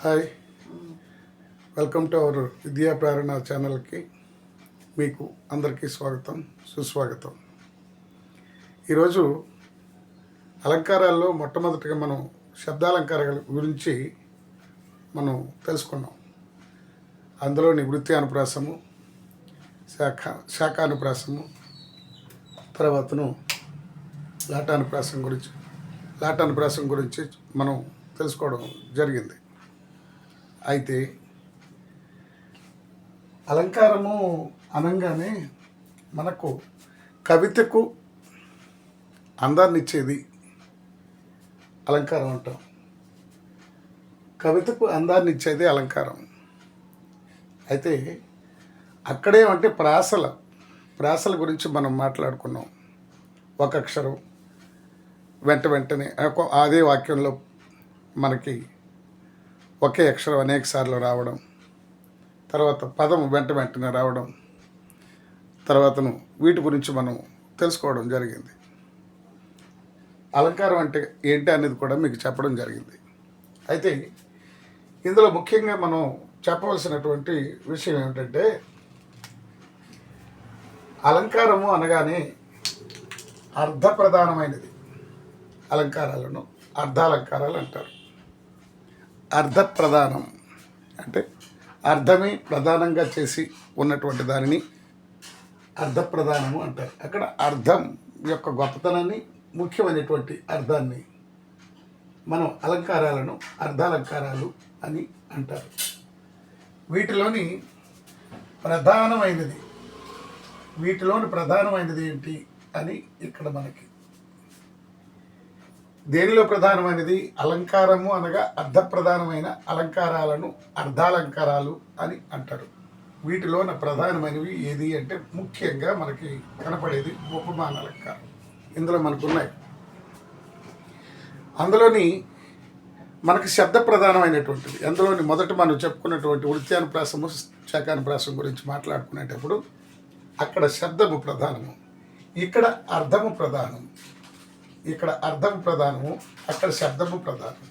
Hi. Welcome to our విద్యా ప్రేరణ ఛానల్కి మీకు అందరికీ స్వాగతం సుస్వాగతం. ఈరోజు అలంకారాల్లో మొట్టమొదటిగా మనం శబ్దాలంకారాల గురించి మనం తెలుసుకున్నాం. అందులోని వృత్తి అనుప్రాసము శాఖ శాఖానుప్రాసము తర్వాతను లాటానుప్రాసం గురించి లాటానుప్రాసం గురించి మనం తెలుసుకోవడం జరిగింది. అయితే అలంకారము అనగానే మనకు కవితకు అందాన్నిచ్చేది అలంకారం అంటాం. కవితకు అందాన్నిచ్చేది అలంకారం. అయితే అక్కడేమంటే ప్రాసల ప్రాసల గురించి మనం మాట్లాడుకున్నాం. ఒక అక్షరం వెంట వెంటనే ఒక- అదే వాక్యంలో మనకి ఒకే అక్షరం అనేక సార్లు రావడం. తర్వాత పదం వెంట వెంటనే రావడం. తర్వాతను వీటి గురించి మనం తెలుసుకోవడం జరిగింది. అలంకారం అంటే ఏంటి అనేది కూడా మీకు చెప్పడం జరిగింది. అయితే ఇందులో ముఖ్యంగా మనం చెప్పవలసినటువంటి విషయం ఏమిటంటే అలంకారము అనగానే అర్థప్రధానమైనది అలంకారాలను అర్ధాలంకారాలు అంటారు. అర్ధప్రధానం. అంటే అర్థమే ప్రధానంగా చేసి ఉన్నటువంటి దానిని అర్ధప్రధానము అంటారు. అక్కడ అర్థం యొక్క గొప్పతనాన్ని ముఖ్యమైనటువంటి అర్థాన్ని మనం అలంకారాలను అర్ధాలంకారాలు అని అంటారు. వీటిలోని ప్రధానమైనది వీటిలోని ప్రధానమైనది ఏంటి అని ఇక్కడ మనకి దేనిలో ప్రధానమైనది? అలంకారము అనగా అర్ధప్రధానమైన అలంకారాలను అర్ధాలంకారాలు అని అంటారు. వీటిలోన ప్రధానమైనవి ఏది అంటే ముఖ్యంగా మనకి కనపడేది ఉపమాన అలంకారం ఇందులో మనకు ఉన్నాయి అందులోని మనకి శబ్ద ప్రధానమైనటువంటిది అందులోని మొదట మనం చెప్పుకున్నటువంటి వృత్యానుప్రాసము శాఖానుప్రాసం గురించి మాట్లాడుకునేటప్పుడు అక్కడ శబ్దము ప్రధానము. ఇక్కడ అర్థము ప్రధానం ఇక్కడ అర్థం ప్రధానము అక్కడ శబ్దము ప్రధానం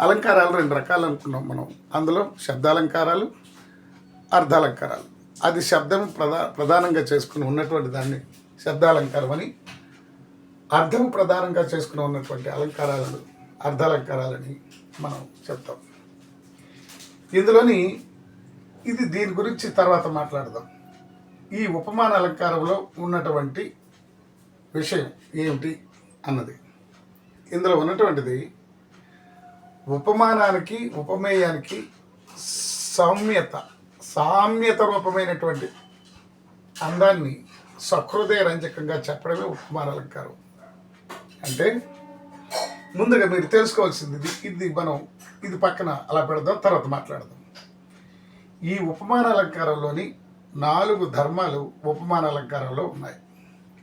అలంకారాలు రెండు రకాలు అనుకున్నాం మనం. అందులో శబ్దాలంకారాలు అర్ధాలంకారాలు. అది శబ్దం ప్రధా ప్రధానంగా చేసుకుని ఉన్నటువంటి దాన్ని శబ్దాలంకారం అని అర్థం ప్రధానంగా చేసుకుని ఉన్నటువంటి అలంకారాలను అర్ధాలంకారాలని మనం చెప్తాం. ఇందులోని ఇది దీని గురించి తర్వాత మాట్లాడదాం. ఈ ఉపమాన అలంకారంలో ఉన్నటువంటి విషయం ఏమిటి? అన్నది. ఇందులో ఉన్నటువంటిది ఉపమానానికి ఉపమేయానికి సౌమ్యత సామ్యత రూపమైనటువంటి అందాన్ని సహృదయ రంజకంగా చెప్పడమే ఉపమాన అలంకారం. అంటే ముందుగా మీరు తెలుసుకోవాల్సింది ఇది ఇది మనం ఇది పక్కన అలా పెడదాం తర్వాత మాట్లాడదాం. ఈ ఉపమాన అలంకారంలోని నాలుగు ధర్మాలు ఉపమాన అలంకారంలో ఉన్నాయి.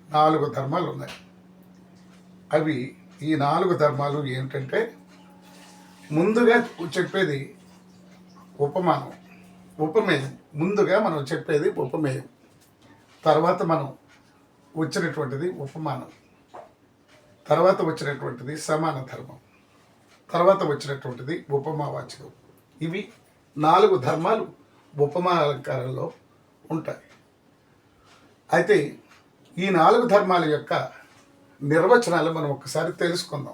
నాలుగు ధర్మాలు ఉన్నాయి. అవి ఈ నాలుగు ధర్మాలు ఏంటంటే ముందుగా చెప్పేది ఉపమానం. ఉపమేయం. ముందుగా మనం చెప్పేది ఉపమేయం. తర్వాత మనం వచ్చినటువంటిది ఉపమానం. తర్వాత వచ్చినటువంటిది సమాన ధర్మం. తర్వాత వచ్చినటువంటిది ఉపమావాచకం. ఇవి నాలుగు ధర్మాలు ఉపమా అలంకారంలో ఉంటాయి. అయితే ఈ నాలుగు ధర్మాల యొక్క నిర్వచనాలు మనం ఒక్కసారి తెలుసుకుందాం.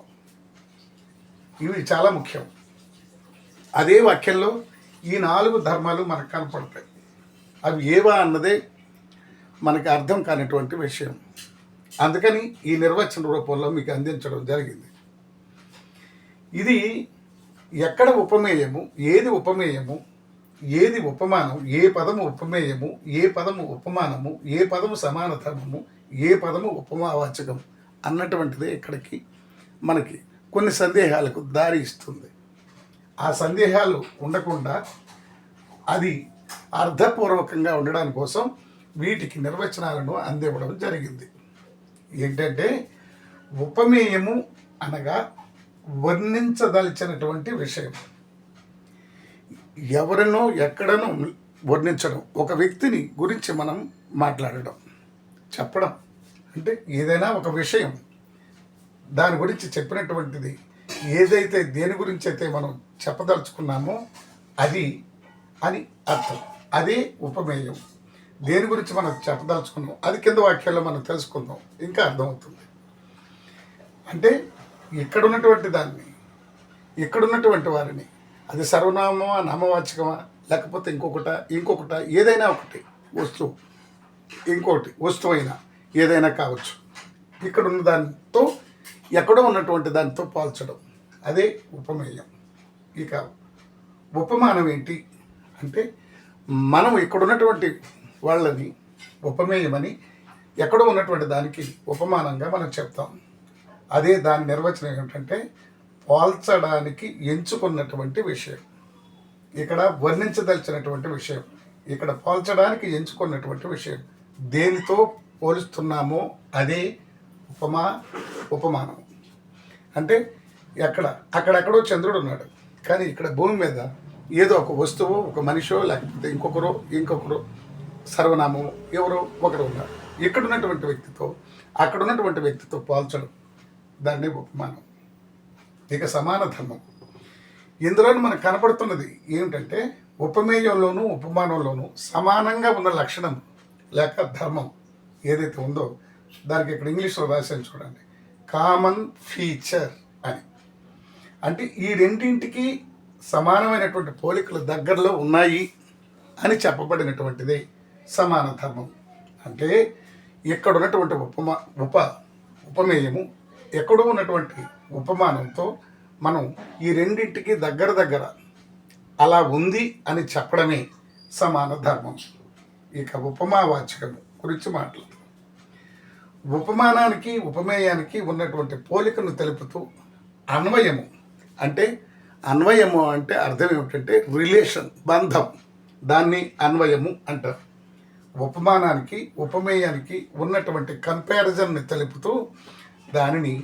ఇవి చాలా ముఖ్యం. అదే వాక్యంలో ఈ నాలుగు ధర్మాలు మనకు కనపడతాయి. అవి ఏవా అన్నదే మనకి అర్థం కానిటువంటి విషయం. అందుకని ఈ నిర్వచన రూపంలో మీకు అందించడం జరిగింది. ఇది ఎక్కడ ఉపమేయము ఏది ఉపమేయము ఏది ఉపమానం ఏ పదము ఉపమేయము ఏ పదము ఉపమానము ఏ పదము సమాన ధర్మము ఏ పదము ఉపమావాచకము. అన్నటువంటిది ఇక్కడికి మనకి కొన్ని సందేహాలకు దారి ఇస్తుంది. ఆ సందేహాలు ఉండకుండా అది అర్థపూర్వకంగా ఉండడం కోసం వీటికి నిర్వచనాలను అందివ్వడం జరిగింది. ఏంటంటే ఉపమేయము అనగా వర్ణించదలిచినటువంటి విషయం. ఎవరినో ఎక్కడనో వర్ణించడం ఒక వ్యక్తిని గురించి మనం మాట్లాడడం చెప్పడం. అంటే ఏదైనా ఒక విషయం దాని గురించి చెప్పినటువంటిది ఏదైతే దేని గురించి అయితే మనం చెప్పదలుచుకున్నామో అది అని అర్థం. అదే ఉపమేయం. దేని గురించి మనం చెప్పదలుచుకున్నాం అది కింద వాక్యాల్లో మనం తెలుసుకుందాం. ఇంకా అర్థమవుతుంది. అంటే ఇక్కడ ఉన్నటువంటి దాన్ని ఇక్కడ ఉన్నటువంటి వారిని అది సర్వనామమా నామవాచకమా లేకపోతే ఇంకొకట ఇంకొకట ఏదైనా ఒకటి వస్తువు ఇంకోటి వస్తువు అయినా ఏదైనా కావచ్చు. ఇక్కడ ఉన్న దానితో ఎక్కడో ఉన్నటువంటి దానితో పోల్చడం. అదే ఉపమేయం. ఇక ఉపమానం ఏంటి అంటే మనం ఇక్కడ ఉన్నటువంటి వాళ్ళని ఉపమేయమని ఎక్కడో ఉన్నటువంటి దానికి ఉపమానంగా మనం చెప్తాం. అదే దాని నిర్వచనం ఏమిటంటే పోల్చడానికి ఎంచుకున్నటువంటి విషయం. ఇక్కడ వర్ణించదలిచినటువంటి విషయం. ఇక్కడ పోల్చడానికి ఎంచుకున్నటువంటి విషయం. దేనితో పోలుస్తున్నామో అదే ఉపమా ఉపమానం. అంటే ఎక్కడ అక్కడెక్కడో చంద్రుడు ఉన్నాడు. కానీ ఇక్కడ భూమి మీద ఏదో ఒక వస్తువు ఒక మనిషో లేకపోతే ఇంకొకరు ఇంకొకరు సర్వనామం ఎవరో ఒకరు ఉన్నారు. ఇక్కడ ఉన్నటువంటి వ్యక్తితో అక్కడ ఉన్నటువంటి వ్యక్తితో పోల్చడం దాన్ని ఉపమానం. ఇక సమాన ధర్మం. ఇందులో మనకు కనపడుతున్నది ఏమిటంటే ఉపమేయంలోనూ ఉపమానంలోనూ సమానంగా ఉన్న లక్షణం లేక ధర్మం. ఏదైతే ఉందో దానికి ఇక్కడ ఇంగ్లీష్లో రాశాను చూడండి. కామన్ ఫీచర్ అని. అంటే ఈ రెండింటికి సమానమైనటువంటి పోలికలు దగ్గరలో ఉన్నాయి అని చెప్పబడినటువంటిదే సమాన ధర్మం. అంటే ఇక్కడ ఉన్నటువంటి ఉపమా ఉప ఉపమేయము ఎక్కడో ఉన్నటువంటి ఉపమానంతో మనం ఈ రెండింటికి దగ్గర దగ్గర అలా ఉంది అని చెప్పడమే సమాన ధర్మం. ఇక ఉపమావాచకము గురించి మాట్లాడు ఉపమానానికి ఉపమేయానికి ఉన్నటువంటి పోలికను తెలుపుతూ అన్వయము అంటే అన్వయము అంటే అర్థం ఏమిటంటే రిలేషన్ బంధం. దాన్ని అన్వయము అంటారు. ఉపమానానికి ఉపమేయానికి ఉన్నటువంటి కంపారిజన్ని తెలుపుతూ దానిని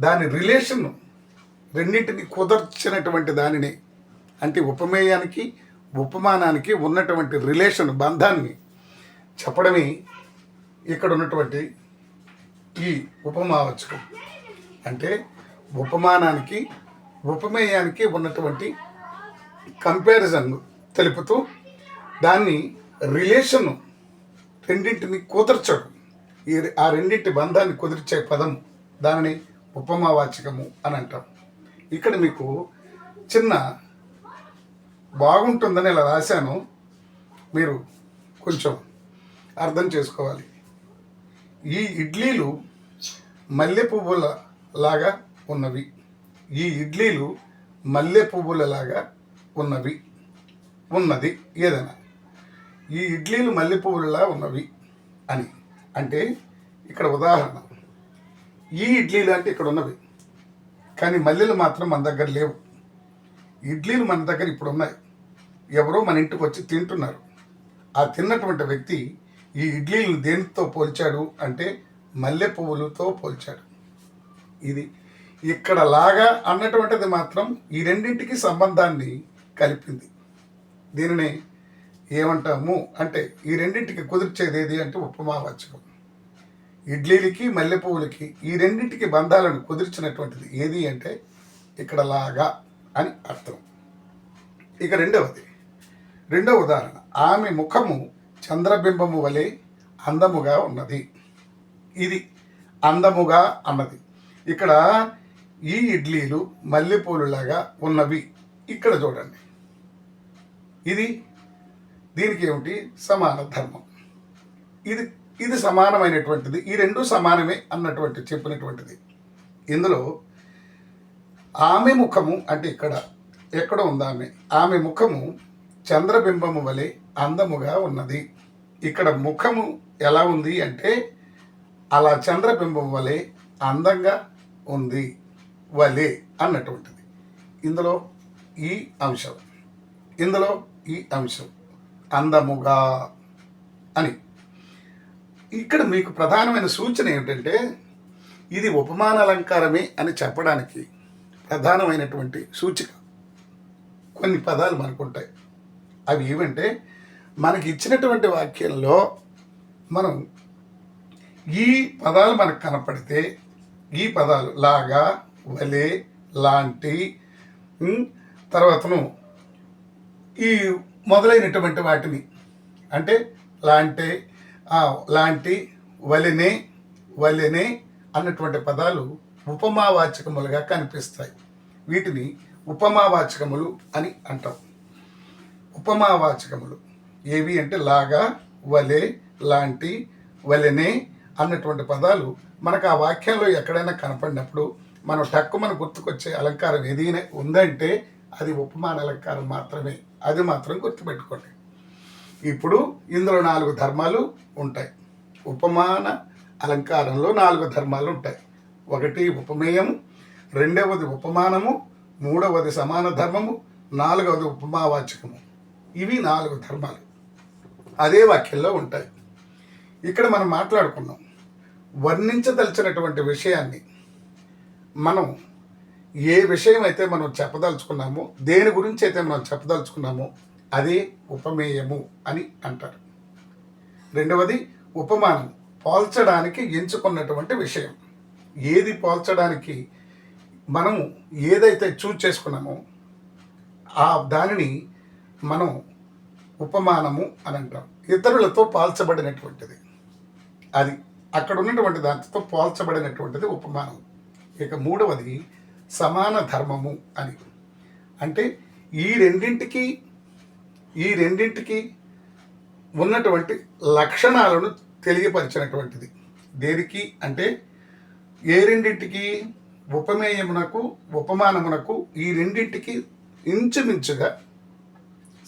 దాని రిలేషన్ రెండింటిని కుదర్చినటువంటి దానిని. అంటే ఉపమేయానికి ఉపమానానికి ఉన్నటువంటి రిలేషన్ బంధాన్ని చెప్పడమే ఇక్కడ ఉన్నటువంటి ఈ ఉపమావచకం. అంటే ఉపమానానికి ఉపమేయానికి ఉన్నటువంటి కంపారిజన్ తెలుపుతూ దాన్ని రిలేషన్ రెండింటిని కుదర్చడం. ఈ ఆ రెండింటి బంధాన్ని కుదిర్చే పదం దానిని ఉపమావాచకము అని అంటాం. ఇక్కడ మీకు చిన్న బాగుంటుందని ఇలా రాశాను. మీరు కొంచెం అర్థం చేసుకోవాలి. ఈ ఇడ్లీలు మల్లె పువ్వుల లాగా ఉన్నవి. ఈ ఇడ్లీలు మల్లె పువ్వుల లాగా ఉన్నవి. ఉన్నది ఏదైనా. ఈ ఇడ్లీలు మల్లె పువ్వులలా ఉన్నవి అని. అంటే ఇక్కడ ఉదాహరణ. ఈ ఇడ్లీలు అంటే ఇక్కడ ఉన్నవి. కానీ మల్లెలు మాత్రం మన దగ్గర లేవు. ఇడ్లీలు మన దగ్గర ఇప్పుడు ఉన్నాయి ఎవరో మన ఇంటికి వచ్చి తింటున్నారు. ఆ తిన్నటువంటి వ్యక్తి ఈ ఇడ్లీలు దేనితో పోల్చాడు అంటే మల్లె పువ్వులతో పోల్చాడు. ఇది ఇక్కడ లాగా అన్నటువంటిది మాత్రం ఈ రెండింటికి సంబంధాన్ని కలిపింది. దీనిని ఏమంటాము అంటే ఈ రెండింటికి కుదిర్చేది ఏది అంటే ఉపమావాచకం ఇడ్లీలకి మల్లె పువ్వులకి ఈ రెండింటికి బంధాలను కుదిర్చినటువంటిది ఏది అంటే ఇక్కడ లాగా అని అర్థం. ఇక రెండవది రెండవ ఉదాహరణ. ఆమె ముఖము చంద్రబింబము వలె అందముగా ఉన్నది. ఇది అందముగా అన్నది. ఇక్కడ ఈ ఇడ్లీలు మల్లెపూలులాగా ఉన్నవి. ఇక్కడ చూడండి. ఇది దీనికి ఏమిటి? సమాన ధర్మం. ఇది ఇది సమానమైనటువంటిది. ఈ రెండు సమానమే అన్నటువంటి చెప్పినటువంటిది. ఇందులో ఆమె ముఖము అంటే ఇక్కడ ఎక్కడ ఉంది ఆమె? ఆమె ముఖము చంద్రబింబము వలె అందముగా ఉన్నది. ఇక్కడ ముఖము ఎలా ఉంది అంటే అలా చంద్రబింబం వలె అందంగా ఉంది వలె అన్నటువంటిది. ఇందులో ఈ అంశం. ఇందులో ఈ అంశం. అందముగా అని. ఇక్కడ మీకు ప్రధానమైన సూచన ఏమిటంటే ఇది ఉపమాన అలంకారమే అని చెప్పడానికి ప్రధానమైనటువంటి సూచిక. కొన్ని పదాలు మనకు ఉంటాయి అవి ఏమంటే మనకి ఇచ్చినటువంటి వాక్యంలో మనం ఈ పదాలు మనకు కనపడితే ఈ పదాలు లాగా వలే లాంటి తర్వాతను ఈ మొదలైనటువంటి వాటిని. అంటే లాంటే లాంటి వలెనే వలెనే అన్నటువంటి పదాలు ఉపమావాచకములుగా కనిపిస్తాయి. వీటిని ఉపమావాచకములు అని అంటాం. ఉపమావాచకములు. ఏవి అంటే లాగా వలె లాంటి వలెనే అన్నటువంటి పదాలు. మనకు ఆ వాక్యంలో ఎక్కడైనా కనపడినప్పుడు మనం టక్కు మన గుర్తుకొచ్చే అలంకారం ఏదైనా ఉందంటే అది ఉపమాన అలంకారం మాత్రమే. అది మాత్రం గుర్తుపెట్టుకోండి. ఇప్పుడు ఇందులో నాలుగు ధర్మాలు ఉంటాయి. ఉపమాన అలంకారంలో నాలుగు ధర్మాలు ఉంటాయి. ఒకటి ఉపమేయము రెండవది ఉపమానము మూడవది సమాన ధర్మము నాలుగవది ఉపమావాచకము. ఇవి నాలుగు ధర్మాలు. అదే వాక్యంలో ఉంటాయి. ఇక్కడ మనం మాట్లాడుకున్నాం. వర్ణించదలిచినటువంటి విషయాన్ని మనం ఏ విషయం అయితే మనం చెప్పదలుచుకున్నామో దేని గురించి అయితే మనం చెప్పదలుచుకున్నామో అదే ఉపమేయము అని అంటారు. రెండవది ఉపమానం. పోల్చడానికి ఎంచుకున్నటువంటి విషయం. ఏది పోల్చడానికి మనము ఏదైతే చూజ్ చేసుకున్నామో ఆ దానిని మనం ఉపమానము అని అంటాం. ఇతరులతో పోల్చబడినటువంటిది. అది అక్కడ ఉన్నటువంటి దాంతో పోల్చబడినటువంటిది ఉపమానం. ఇక మూడవది సమాన ధర్మము అని. అంటే ఈ రెండింటికి ఈ రెండింటికి ఉన్నటువంటి లక్షణాలను తెలియపరిచినటువంటిది. దేనికి అంటే ఏ రెండింటికి? ఉపమేయమునకు ఉపమానమునకు ఈ రెండింటికి ఇంచుమించుగా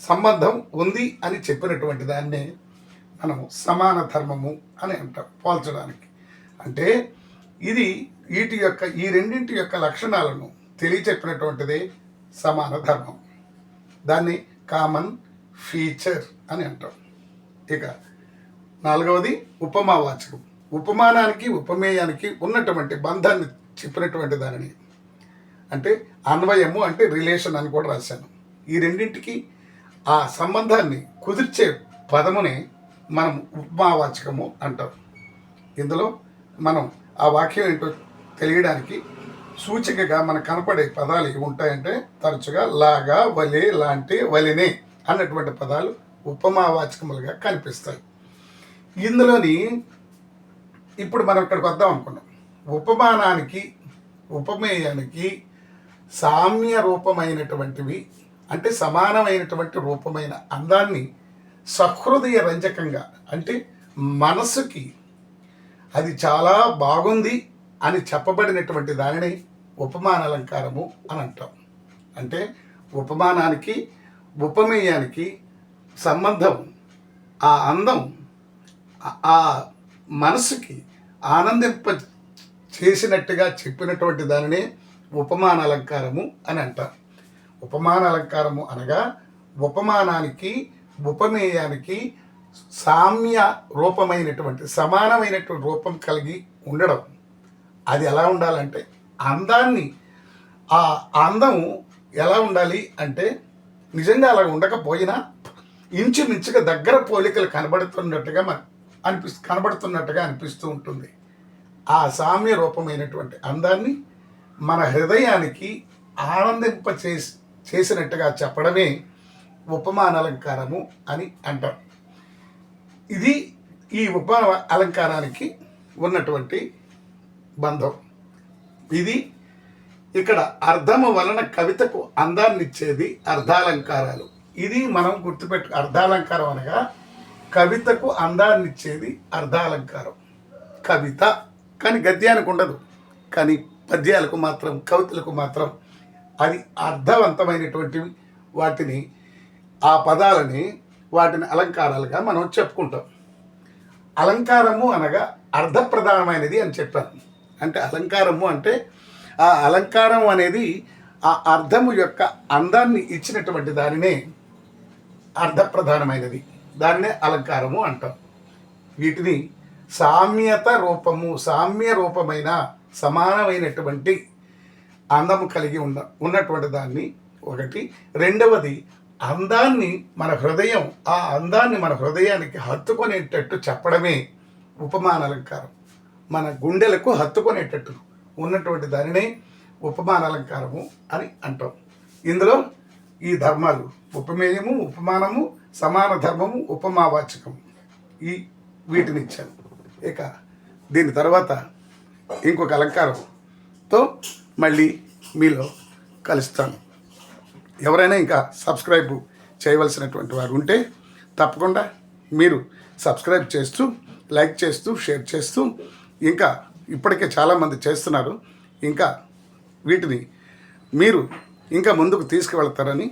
సంబంధం ఉంది అని చెప్పినటువంటి దాన్నే మనం సమాన ధర్మము అని అంటాం పోల్చడానికి. అంటే ఇది వీటి యొక్క ఈ రెండింటి యొక్క లక్షణాలను తెలియచెప్పినటువంటిదే సమాన ధర్మం. దాన్ని కామన్ ఫీచర్ అని అంటాం. ఇక నాలుగవది ఉపమావాచకం ఉపమానానికి ఉపమేయానికి ఉన్నటువంటి బంధాన్ని చెప్పినటువంటి దానిని. అంటే అన్వయము అంటే రిలేషన్ అని కూడా రాశాను. ఈ రెండింటికి ఆ సంబంధాన్ని కుదిర్చే పదమునే మనం ఉపమావాచకము అంటాం. ఇందులో మనం ఆ వాక్యం ఏంటో తెలియడానికి సూచికగా మనకు కనపడే పదాలు ఏమి ఉంటాయంటే తరచుగా లాగా వలే లాంటి వలినే అన్నటువంటి పదాలు ఉపమావాచకములుగా కనిపిస్తాయి. ఇందులోని ఇప్పుడు మనం ఇక్కడికి వద్దాం అనుకున్నాం. ఉపమానానికి ఉపమేయానికి సామ్య రూపమైనటువంటివి అంటే సమానమైనటువంటి రూపమైన అందాన్ని సహృదయ రంజకంగా అంటే మనసుకి అది చాలా బాగుంది అని చెప్పబడినటువంటి దానిని ఉపమాన అలంకారము అని అంటాం. అంటే ఉపమానానికి ఉపమేయానికి సంబంధం ఆ అందం ఆ- మనసుకి ఆనందింప చేసినట్టుగా చెప్పినటువంటి దానినే ఉపమాన అలంకారము అని అంటారు ఉపమాన అలంకారము అనగా ఉపమానానికి ఉపమేయానికి సామ్య రూపమైనటువంటి సమానమైనటువంటి రూపం కలిగి ఉండడం. అది ఎలా ఉండాలంటే అందాన్ని ఆ అందము ఎలా ఉండాలి అంటే నిజంగా అలా ఉండకపోయినా ఇంచుమించుగా దగ్గర పోలికలు కనబడుతున్నట్టుగా మన అనిపి కనబడుతున్నట్టుగా అనిపిస్తూ ఉంటుంది. ఆ సామ్య రూపమైనటువంటి అందాన్ని మన హృదయానికి ఆనందింప చేసి చేసినట్టుగా చెప్పడమే ఉపమాన అలంకారము అని అంటాం. ఇది ఈ ఉపమాన అలంకారానికి ఉన్నటువంటి బంధం. ఇది ఇక్కడ అర్థము వలన కవితకు అందాన్ని ఇచ్చేది అర్ధాలంకారాలు. ఇది మనం గుర్తుపెట్టు అర్ధాలంకారం అనగా కవితకు అందాన్ని ఇచ్చేది అర్ధాలంకారం. కవిత కానీ గద్యానికి ఉండదు. కానీ పద్యాలకు మాత్రం కవితలకు మాత్రం అది అర్థవంతమైనటువంటివి వాటిని ఆ పదాలని వాటిని అలంకారాలుగా మనం చెప్పుకుంటాం. అలంకారము అనగా అర్థప్రధానమైనది అని చెప్పాను. అంటే అలంకారము అంటే ఆ అలంకారం అనేది ఆ అర్థము యొక్క అందాన్ని ఇచ్చినటువంటి దానినే అర్థప్రధానమైనది దానినే అలంకారము అంటాం. వీటిని సామ్యత రూపము సామ్య రూపమైన సమానమైనటువంటి అందము కలిగి ఉన్న ఉన్నటువంటి దాన్ని ఒకటి. రెండవది అందాన్ని మన హృదయం ఆ అందాన్ని మన హృదయానికి హత్తుకునేటట్టు చెప్పడమే ఉపమాన అలంకారం మన గుండెలకు హత్తుకునేటట్టు ఉన్నటువంటి దానినే ఉపమాన అలంకారము అని అంటాం. ఇందులో ఈ ధర్మాలు ఉపమేయము ఉపమానము సమాన ధర్మము ఉపమావాచకము ఈ వీటిని ఇచ్చాను ఇక దీని తర్వాత ఇంకొక అలంకారంతో మళ్ళీ మీలో కలుస్తాను. ఎవరైనా ఇంకా సబ్స్క్రైబ్ చేయవలసినటువంటి వారు ఉంటే తప్పకుండా మీరు సబ్స్క్రైబ్ చేస్తూ లైక్ చేస్తూ షేర్ చేస్తూ ఇంకా ఇప్పటికే చాలామంది చేస్తున్నారు. ఇంకా వీటిని మీరు ఇంకా ముందుకు తీసుకువెళ్తారని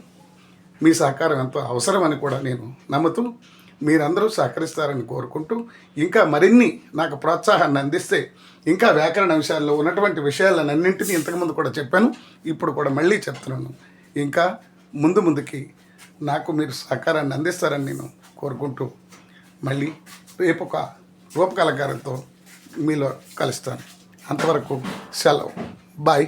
మీ సహకారం ఎంతో అవసరమని కూడా నేను నమ్ముతూ మీరందరూ సహకరిస్తారని కోరుకుంటూ ఇంకా మరిన్ని నాకు ప్రోత్సాహాన్ని అందిస్తే ఇంకా వ్యాకరణ విషయాల్లో ఉన్నటువంటి విషయాలన్నింటినీ ఇంతకుముందు కూడా చెప్పాను ఇప్పుడు కూడా మళ్ళీ చెప్తున్నాను. ఇంకా ముందు ముందుకి నాకు మీరు సహకారాన్ని అందిస్తారని నేను కోరుకుంటూ మళ్ళీ రేపు ఒక రూపకలకారంతో మీలో కలుస్తాను. అంతవరకు సెలవు. బాయ్.